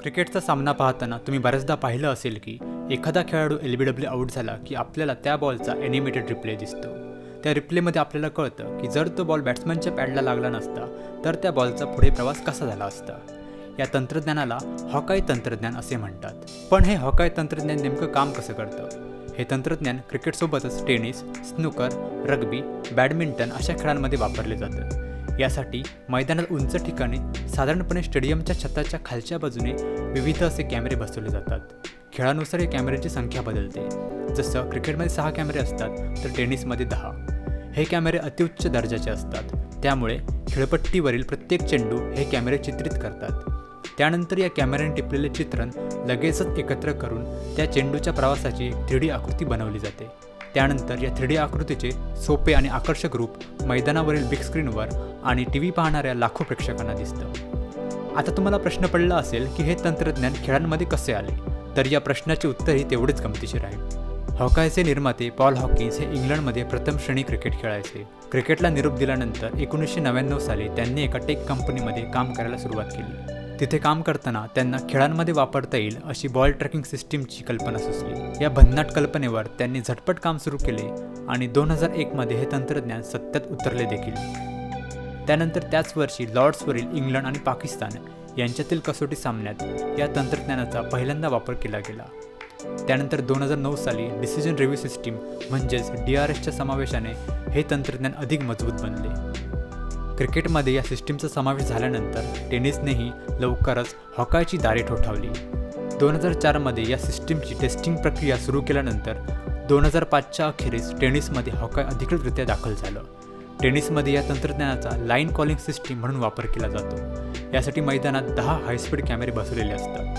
क्रिकेटचा सामना पाहताना तुम्ही बऱ्याचदा पाहिलं असेल की एखादा खेळाडू एल बी डब्ल्यू आऊट झाला की आपल्याला त्या बॉलचा ॲनिमेटेड रिप्ले दिसतो. त्या रिप्लेमध्ये आपल्याला कळतं की जर तो बॉल बॅट्समनच्या पॅडला लागला नसता तर त्या बॉलचा पुढे प्रवास कसा झाला असता. या तंत्रज्ञानाला हॉकाय तंत्रज्ञान असे म्हणतात. पण हे हॉकाय तंत्रज्ञान नेमकं काम कसं करतं? हे तंत्रज्ञान क्रिकेटसोबतच टेनिस स्नूकर रग्बी बॅडमिंटन अशा खेळांमध्ये वापरले जातं. यासाठी मैदानात उंच ठिकाणी साधारणपणे स्टेडियमच्या छताच्या खालच्या बाजूने विविध असे कॅमेरे बसवले जातात. खेळानुसार या कॅमेऱ्यांची संख्या बदलते. जसं क्रिकेटमध्ये सहा कॅमेरे असतात तर टेनिसमध्ये दहा. हे कॅमेरे अतिउच्च दर्जाचे असतात. त्यामुळे खेळपट्टीवरील प्रत्येक चेंडू हे कॅमेरे चित्रित करतात. त्यानंतर या कॅमेऱ्याने टिपलेले चित्रण लगेचच एकत्र करून त्या चेंडूच्या प्रवासाची थ्री डी आकृती बनवली जाते. त्यानंतर या थ्री डी आकृतीचे सोपे आणि आकर्षक रूप मैदानावरील बिग स्क्रीनवर आणि टी व्ही पाहणाऱ्या लाखो प्रेक्षकांना दिसतं. आता तुम्हाला प्रश्न पडला असेल की हे तंत्रज्ञान खेळांमध्ये कसे आले? तर या प्रश्नाचे उत्तरही तेवढेच गमतीशीर आहे. हॉकायचे निर्माते पॉल हॉकिन्स हे इंग्लंडमध्ये प्रथम श्रेणी क्रिकेट खेळायचे. क्रिकेटला निरोप दिल्यानंतर एकोणीसशे नव्याण्णव साली त्यांनी एका टेक कंपनीमध्ये काम करायला सुरुवात केली. तिथे काम करताना त्यांना खेळांमध्ये वापरता येईल अशी बॉल ट्रॅकिंग सिस्टीमची कल्पना सुचली. या भन्नाट कल्पनेवर त्यांनी झटपट काम सुरू केले आणि दोन हजार एकमध्ये हे तंत्रज्ञान सत्यात उतरले देखील. त्यानंतर त्याच वर्षी लॉर्ड्सवरील इंग्लंड आणि पाकिस्तान यांच्यातील कसोटी सामन्यात या तंत्रज्ञानाचा पहिल्यांदा वापर केला गेला. त्यानंतर दोन हजार नऊ साली डिसिजन रिव्ह्यू सिस्टीम म्हणजेच डी आर एसच्या समावेशाने हे तंत्रज्ञान अधिक मजबूत बनले. क्रिकेटमध्ये या सिस्टीमचा समावेश झाल्यानंतर टेनिसनेही लवकरच हॉकायची दारे ठोठावली. दोन हजार चारमध्ये या सिस्टीमची टेस्टिंग प्रक्रिया सुरू केल्यानंतर दोन हजार पाचच्या अखेरीस टेनिसमध्ये हॉकाय अधिकृतरित्या दाखल झालं. टेनिसमध्ये या तंत्रज्ञानाचा लाईन कॉलिंग सिस्टीम म्हणून वापर केला जातो. यासाठी मैदानात दहा हायस्पीड कॅमेरे बसवलेले असतात.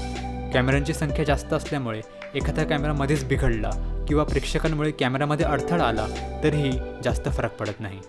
कॅमेऱ्यांची संख्या जास्त असल्यामुळे एखादा कॅमेरामध्येच बिघडला किंवा प्रेक्षकांमुळे कॅमेऱ्यामध्ये अडथळा आला तरीही जास्त फरक पडत नाही.